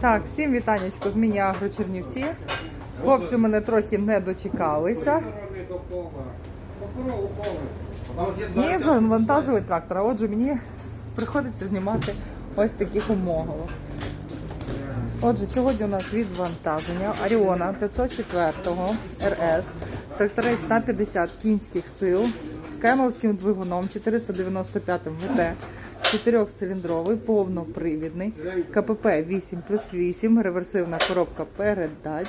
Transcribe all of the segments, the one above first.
Так, всім вітанечко з міні-агро Чернівці. Хлопці мене трохи не дочекалися. І завантажили трактор. Отже, мені приходиться знімати ось таких умогло. Отже, сьогодні у нас відвантаження Аріона 504 РС, тракторець на 50 кінських сил з кемовським двигуном 495 ВТ, 4-циліндровий, повнопривідний, КПП 8 плюс 8, реверсивна коробка передач,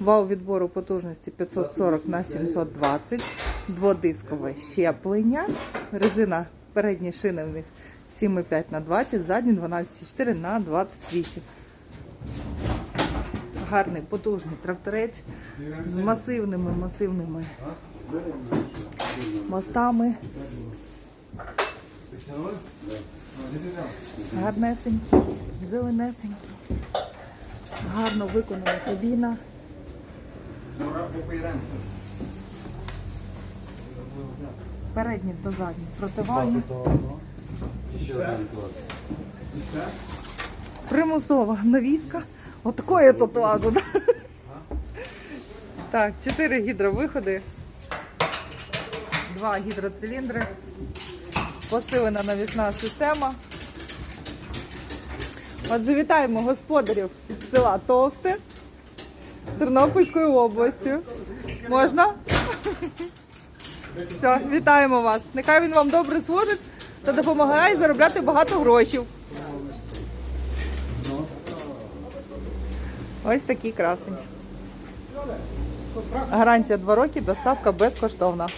вал відбору потужності 540 на 720, дводискове щеплення, резина передні шини в них 7,5 на 20, задні 12,4 на 28 гарний потужний тракторець з масивними масивними мостами. Гарнесенький, зеленесенький, гарно виконана кабіна. Передні та задні противальні. Примусова навіска. Отакої тут лажу. Так, 4 гідровиходи, 2 гідроциліндри, посилена навісна система. Отже, вітаємо господарів села Товсте Тернопільської області. Можна? Все, вітаємо вас. Нехай він вам добре служить та допомагає заробляти багато грошей. Ось такий красень. Гарантія 2 роки, доставка безкоштовна.